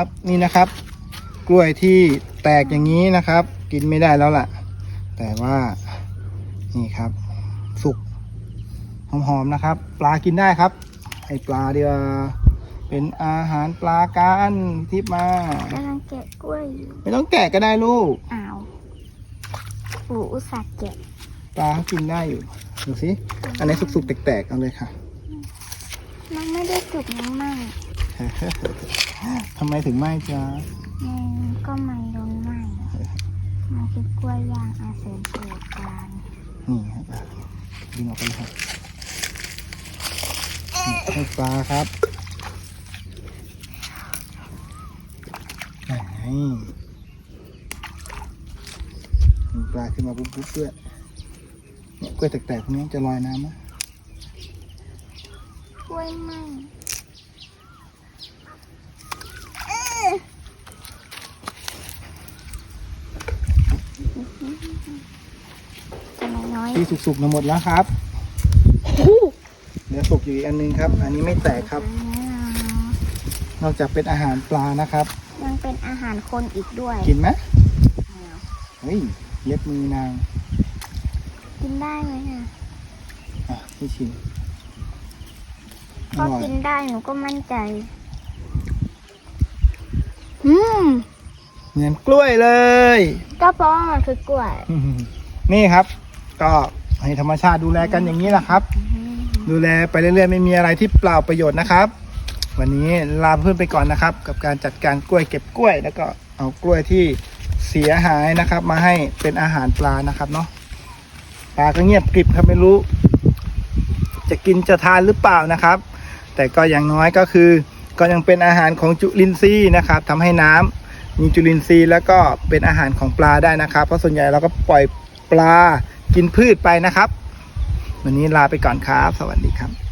ครับนี่นะครับ กล้วยที่แตกอย่างนี้นะครับ กินไม่ได้แล้วล่ะ แต่ว่านี่ครับ สุกหอมๆนะครับ ปลากินได้ครับให้ปลาเดียวาเป็นอาหารปลากันทิพย์มากำลังแกะกล้วยอยู่ไม่ต้องแกะก็ได้ลูกอ้าวปู่อุตส่าห์แกะปลาเขากินได้อยู่ดูสิอันไหนี้สุกๆแตกๆเอาเลยค่ะ มันไม่ได้สุกมาก ทำไมถึงไม่จ้าๆมันก็ไม่โดนไหม้มันคือกล้วยย่างอาเซนเกิดการนี่ครับดึงออกไปเลยครับนี่ให้ปลาครับไหนมีปลาขึ้นมาปุ๊บๆด้วยเนี่ยกล้วยแตกๆพวกนี้จะลอยน้ำไหมกล้วยไหม้จะไม่ น้อยที่สุกๆมาหมดแล้วครับเหลือสุกอยู่อีกอันนึงครับ อันนี้ไม่แตกครับ นอกจากเป็นอาหารปลานะครับ ยังเป็นอาหารคนอีกด้วย กินไหมเฮ้ยเล็บมือนาง กินได้ไหมอะอะให้ชิมอพอร่อยกินได้หนูก็มั่นใจ อืมเหมือนกล้วยเลย ก็เพราะว่ามันคือกล้วย นี่ครับ ก็ให้ธรรมชาติดูแลกันอย่างนี้แหละครับ ดูแลไปเรื่อยๆไม่มีอะไรที่เปล่าประโยชน์นะครับ วันนี้ลาเพื่อนไปก่อนนะครับ กับการจัดการกล้วยเก็บกล้วย แล้วก็เอากล้วยที่เสียหายนะครับ มาให้เป็นอาหารปลานะครับเนาะปลาก็เงียบกริบครับไม่รู้ จะกินจะทานหรือเปล่านะครับ แต่ก็อย่างน้อยก็คือ ก็ยังเป็นอาหารของจุลินทรีย์นะครับทำให้น้ำมีจุลินทรีย์แล้วก็เป็นอาหารของปลาได้นะครับ เพราะส่วนใหญ่เราก็ปล่อยปลา กินพืชไปนะครับ วันนี้ลาไปก่อนครับ สวัสดีครับ